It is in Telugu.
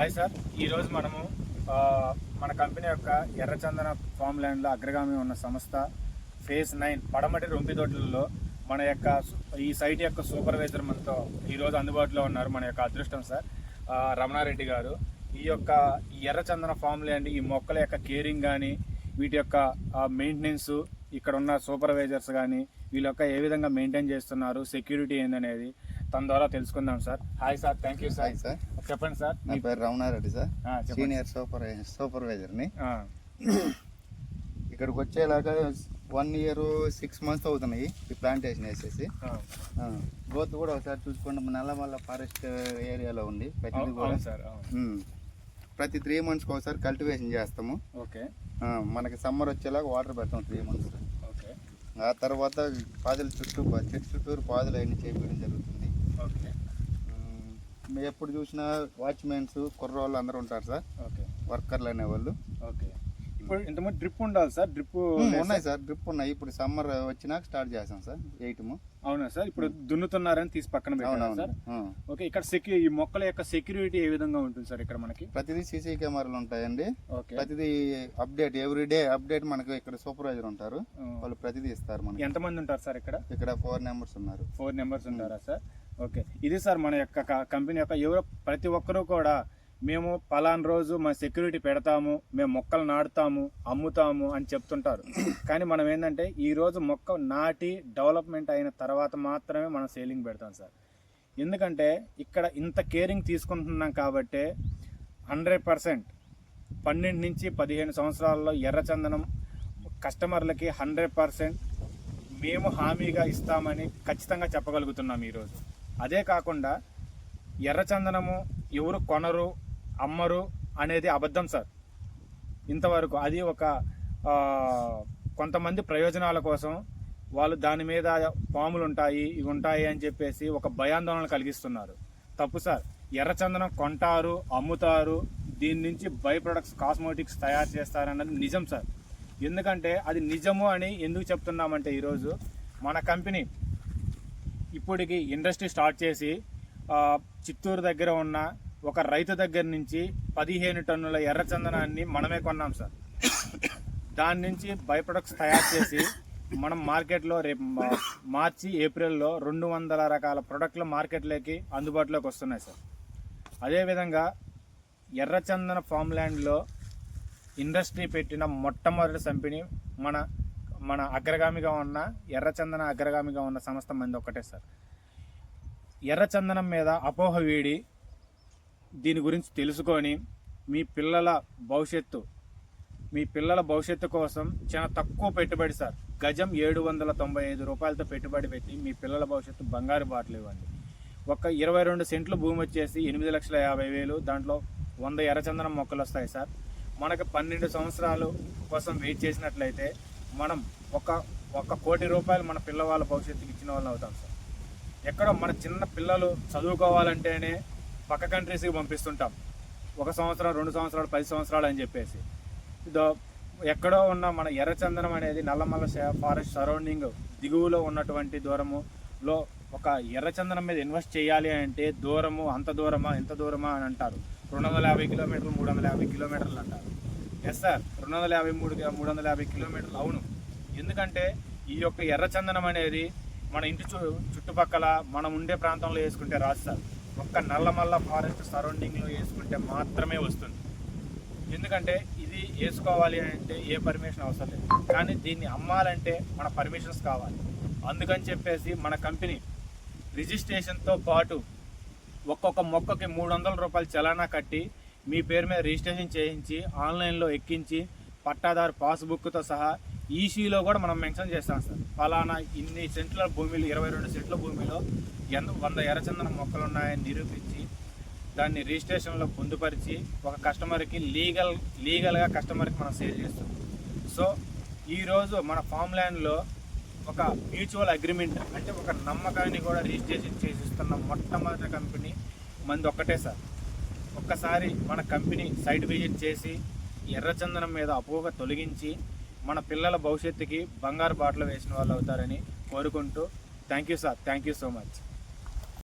Hi sir. ఈరోజు మనము మన కంపెనీ యొక్క ఎర్రచందన ఫామ్ ల్యాండ్లో అగ్రగామి ఉన్న సంస్థ ఫేజ్ నైన్ పడమటి రొంపిదొడ్లలో మన యొక్క ఈ సైట్ యొక్క సూపర్వైజర్ మనతో ఈరోజు అందుబాటులో ఉన్నారు మన యొక్క అదృష్టం సార్ రమణారెడ్డి గారు. ఈ యొక్క ఎర్రచందన ఫామ్ ల్యాండ్ ఈ మొక్కల యొక్క కేరింగ్ కానీ వీటి యొక్క మెయింటెనెన్స్ ఇక్కడ ఉన్న సూపర్వైజర్స్ కానీ వీళ్ళ యొక్క ఏ విధంగా మెయింటైన్ చేస్తున్నారు సెక్యూరిటీ ఏందనేది తన ద్వారా తెలుసుకుందాం sir. Hi sir thank you sir sir చెప్పండి సార్. నా పేరు రమణారెడ్డి సార్. సీనియర్ సూపర్ సూపర్వైజర్ని ఇక్కడికి వచ్చేలాగా వన్ ఇయర్ సిక్స్ మంత్స్ అవుతున్నాయి ఈ ప్లాంటేషన్ వేసేసి. ఆ. గ్రోత్ కూడా ఒకసారి చూసుకోండి. నల్లమల్ల ఫారెస్ట్ ఏరియాలో ఉంది. ప్రతిదీ కూడా. ప్రతి త్రీ మంత్స్కి ఒకసారి కల్టివేషన్ చేస్తాము. ఓకే. మనకి సమ్మర్ వచ్చేలాగా వాటర్ పెడతాం త్రీ మంత్స్ ఓకే. ఆ తర్వాత పాదుల చుట్టూ చెట్టు చుట్టూరు పాదులు అవన్నీ చేపించడం జరుగుతుంది. ఎప్పుడు చూసినా వాచ్మెన్స్ కుర్రోళ్ళు అందరూ ఉంటారు సార్. ఓకే. వర్కర్లు అనేవాళ్ళు. ఓకే. ఇప్పుడు ఇంతకుముందు డ్రిప్ ఉండాలి సార్. డ్రిప్ ఉన్నాయి సార్. డ్రిప్ ఉన్నాయి. ఇప్పుడు సమ్మర్ వచ్చినాక స్టార్ట్ చేస్తాం సార్. ఎయిట్ అవునా సార్? ఇప్పుడు దున్నుతున్నారని తీసి పక్కన సార్. ఓకే ఇక్కడ సెక్యూ ఈ మొక్కల యొక్క సెక్యూరిటీ ఏ విధంగా ఉంటుంది సార్ ఇక్కడ మనకి? ప్రతిదీ సీసీ కెమెరాలు ఉంటాయండి. ఓకే. ప్రతిదీ అప్డేట్ ఎవ్రీ డే అప్డేట్ మనకు ఇక్కడ సూపర్వైజర్ ఉంటారు. వాళ్ళు ప్రతిదీ ఇస్తారు మనకి. ఎంతమంది ఉంటారు సార్ ఇక్కడ? ఇక్కడ ఫోర్ నెంబర్స్ ఉన్నారు. ఫోర్ నెంబర్స్ ఉంటారా సార్? ఓకే. ఇది సార్ మన యొక్క కంపెనీ యొక్క ఎవరో ప్రతి ఒక్కరూ కూడా మేము పలానా రోజు మా సెక్యూరిటీ పెడతాము మేము మొక్కలు నాటుతాము అమ్ముతాము అని చెప్తుంటారు. కానీ మనం ఏంటంటే ఈరోజు మొక్క నాటి డెవలప్మెంట్ అయిన తర్వాత మాత్రమే మనం సేలింగ్ పెడతాం సార్. ఎందుకంటే ఇక్కడ ఇంత కేరింగ్ తీసుకుంటున్నాం కాబట్టే హండ్రెడ్ పర్సెంట్ పన్నెండు నుంచి పదిహేను సంవత్సరాల్లో ఎర్రచందనం కస్టమర్లకి హండ్రెడ్ పర్సెంట్ మేము హామీగా ఇస్తామని ఖచ్చితంగా చెప్పగలుగుతున్నాం ఈరోజు అదే కాకుండా ఎర్రచందనము ఎవరు కొనరు అమ్మరు అనేది అబద్ధం సార్. ఇంతవరకు అది ఒక కొంతమంది ప్రయోజనాల కోసం వాళ్ళు దాని మీద పాములు ఉంటాయి ఇవి ఉంటాయి అని చెప్పేసి ఒక భయాందోళన కలిగిస్తున్నారు. తప్పు సార్. ఎర్రచందనం కొంటారు అమ్ముతారు దీని నుంచి బై ప్రొడక్ట్స్ కాస్మోటిక్స్ తయారు చేస్తారన్నది నిజం సార్. ఎందుకంటే అది నిజము అని ఎందుకు చెప్తున్నామంటే ఈరోజు మన కంపెనీ ఇప్పటికి ఇండస్ట్రీ స్టార్ట్ చేసి చిత్తూరు దగ్గర ఉన్న ఒక రైతు దగ్గర నుంచి పదిహేను టన్నుల ఎర్రచందనాన్ని మనమే కొన్నాం సార్. దాని నుంచి బై ప్రొడక్ట్స్ తయారు చేసి మనం మార్కెట్లో రేపు మార్చి ఏప్రిల్లో రెండు వందల రకాల ప్రొడక్ట్లు మార్కెట్లోకి అందుబాటులోకి వస్తున్నాయి సార్. అదేవిధంగా ఎర్రచందన ఫామ్ ల్యాండ్లో ఇండస్ట్రీ పెట్టిన మొట్టమొదటి కంపెనీ మన మన అగ్రగామిగా ఉన్న ఎర్రచందన అగ్రగామిగా ఉన్న సంస్థ మంది ఒక్కటే సార్. ఎర్రచందనం మీద అపోహ వీడి దీని గురించి తెలుసుకొని మీ పిల్లల భవిష్యత్తు మీ పిల్లల భవిష్యత్తు కోసం చాలా తక్కువ పెట్టుబడి సార్. గజం ఏడు వందల తొంభై ఐదు రూపాయలతో పెట్టుబడి పెట్టి మీ పిల్లల భవిష్యత్తు బంగారు బాటలు ఇవ్వండి. ఒక ఇరవై రెండు సెంట్లు భూమి వచ్చేసి ఎనిమిది లక్షల యాభై వేలు దాంట్లో వంద ఎర్రచందనం మొక్కలు వస్తాయి సార్. మనకు పన్నెండు సంవత్సరాలు కోసం వెయిట్ చేసినట్లయితే మనం ఒక ఒక కోటి రూపాయలు మన పిల్లవాళ్ళ భవిష్యత్తుకి ఇచ్చిన వాళ్ళని అవుతాం సార్. ఎక్కడో మన చిన్న పిల్లలు చదువుకోవాలంటేనే పక్క కంట్రీస్కి పంపిస్తుంటాం. ఒక సంవత్సరం రెండు సంవత్సరాలు పది సంవత్సరాలు అని చెప్పేసి. ఇదో ఎక్కడో ఉన్న మన ఎర్రచందనం అనేది నల్లమల్ల ఫారెస్ట్ సరౌండింగ్ దిగువలో ఉన్నటువంటి దూరములో ఒక ఎర్రచందనం మీద ఇన్వెస్ట్ చేయాలి అంటే దూరము అంత దూరమా ఎంత దూరమా అని అంటారు. రెండు వందల యాభై కిలోమీటర్లు మూడు వందల యాభై కిలోమీటర్లు అంటారు. ఎస్ సార్ రెండు వందల యాభై మూడు మూడు వందల యాభై కిలోమీటర్లు. అవును. ఎందుకంటే ఈ యొక్క ఎర్రచందనం అనేది మన ఇంటి చు చుట్టుపక్కల మనం ఉండే ప్రాంతంలో వేసుకుంటే రాదు సార్ ఒక్క నల్లమల్ల ఫారెస్ట్ సరౌండింగ్లో వేసుకుంటే మాత్రమే వస్తుంది. ఎందుకంటే ఇది వేసుకోవాలి అంటే ఏ పర్మిషన్ అవసరం లేదు. కానీ దీన్ని అమ్మాలంటే మన పర్మిషన్స్ కావాలి. అందుకని చెప్పేసి మన కంపెనీ రిజిస్ట్రేషన్తో పాటు ఒక్కొక్క మొక్కకి మూడు వందల రూపాయలు చలానా కట్టి మీ పేరు మీద రిజిస్ట్రేషన్ చేయించి ఆన్లైన్లో ఎక్కించి పట్టాదారు పాస్బుక్తో సహా ఈసీలో కూడా మనం మెన్షన్ చేస్తాం సార్. ఫలానా ఇన్ని సెంట్ల భూమిలో ఇరవై రెండు సెంట్ల భూమిలో ఎన్ వంద ఎర్రచందనం మొక్కలు ఉన్నాయని నిరూపించి దాన్ని రిజిస్ట్రేషన్లో పొందుపరిచి ఒక కస్టమర్కి లీగల్ లీగల్గా కస్టమర్కి మనం సేల్ చేస్తాం. సో ఈరోజు మన ఫామ్ ల్యాండ్లో ఒక మ్యూచువల్ అగ్రిమెంట్ అంటే ఒక నమ్మకాన్ని కూడా రిజిస్ట్రేషన్ చేసిస్తున్న మొట్టమొదటి కంపెనీ మంది ఒక్కటే సార్. ఒక్కసారి మన కంపెనీ సైట్ విజిట్ చేసి ఎర్రచందనం మీద అపోహ తొలగించి మన పిల్లల భవిష్యత్తుకి బంగారు బాటలు వేసిన వాళ్ళు అవుతారని కోరుకుంటూ thank you sir. Thank you so much.